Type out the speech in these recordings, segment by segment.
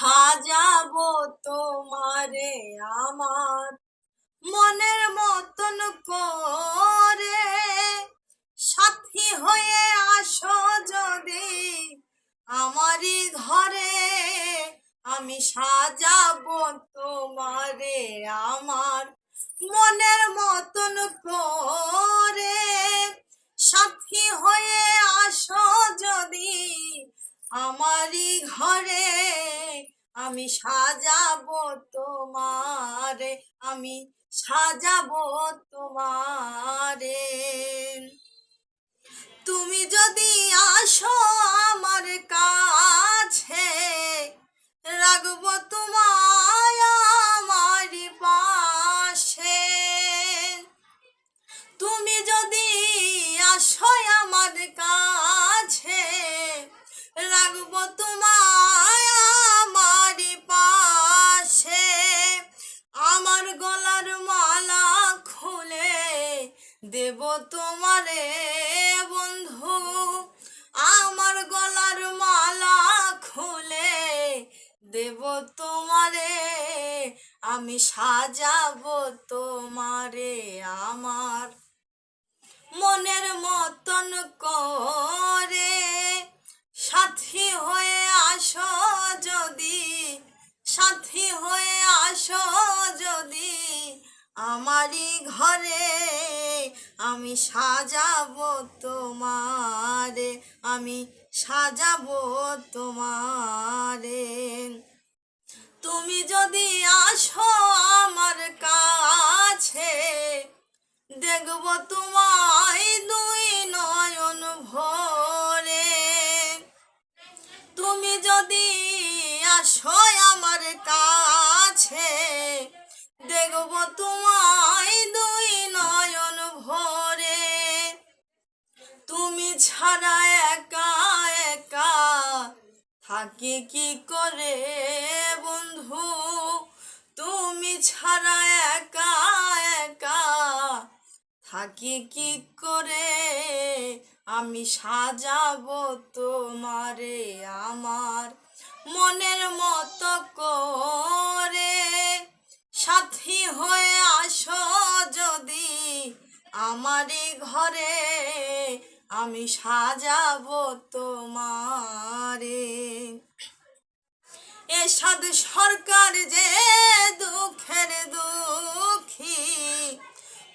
সাজাবো তোমারে আমার মনের মতন করে। সাথী হয়ে আসো যদি আমারই ঘরে, আমি সাজাবো তোমারে আমার মনের মতন করে। আমি সাজাবো তোমারে, আমি সাজাবো তোমারে। তুমি যদি আসো আমার কাছে, রাখব তোমায় আমার পাশে। তুমি যদি আসো আমার কাছে, রাখব দেব তোমারে বন্ধু। আমার গলার মালা খুলে দেব তোমারে। আমি সাজাবো তোমারে আমার। মনের মতন করে সাথী হয়ে আসো যদি, সাথী হয়ে আসো যদি। আমারই ঘরে আমি সাজাবো তোমারে, আমি সাজাবো তোমারে। তুমি যদি আসো আমার কাছে, দেখব তোমায় দুই নয়ন ভরে। তুমি যদি আসো আমার কাছে, দেখব তোমায় ছাড়া একা একা। থাকি কি করে বন্ধু? তুমি ছাড়া একা একা। থাকি কি করে? আমি সাজাবো তোমারে আমার মনের মতো করে। সাথী হয়ে আসো যদি আমারই ঘরে। আমি সাজাবো তোমারে। এসাদ সরকার যে দুঃখের দুঃখী,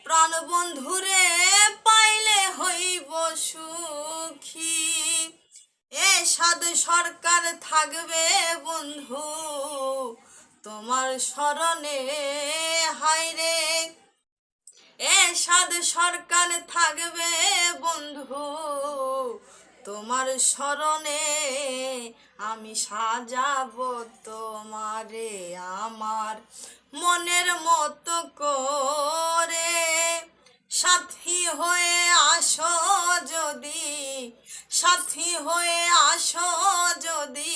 প্রাণ বন্ধুরে পাইলে হইব সুখী। এসাদ সরকার থাকবে বন্ধু, তোমার স্মরণে হাইরে এসাদ সরকার থাকবে, বন্ধু। তোমার স্মরণে আমি সাজাবো তোমারে আমার মনের মতো করে। সাথী হয়ে আসো যদি, সাথী হয়ে আসো যদি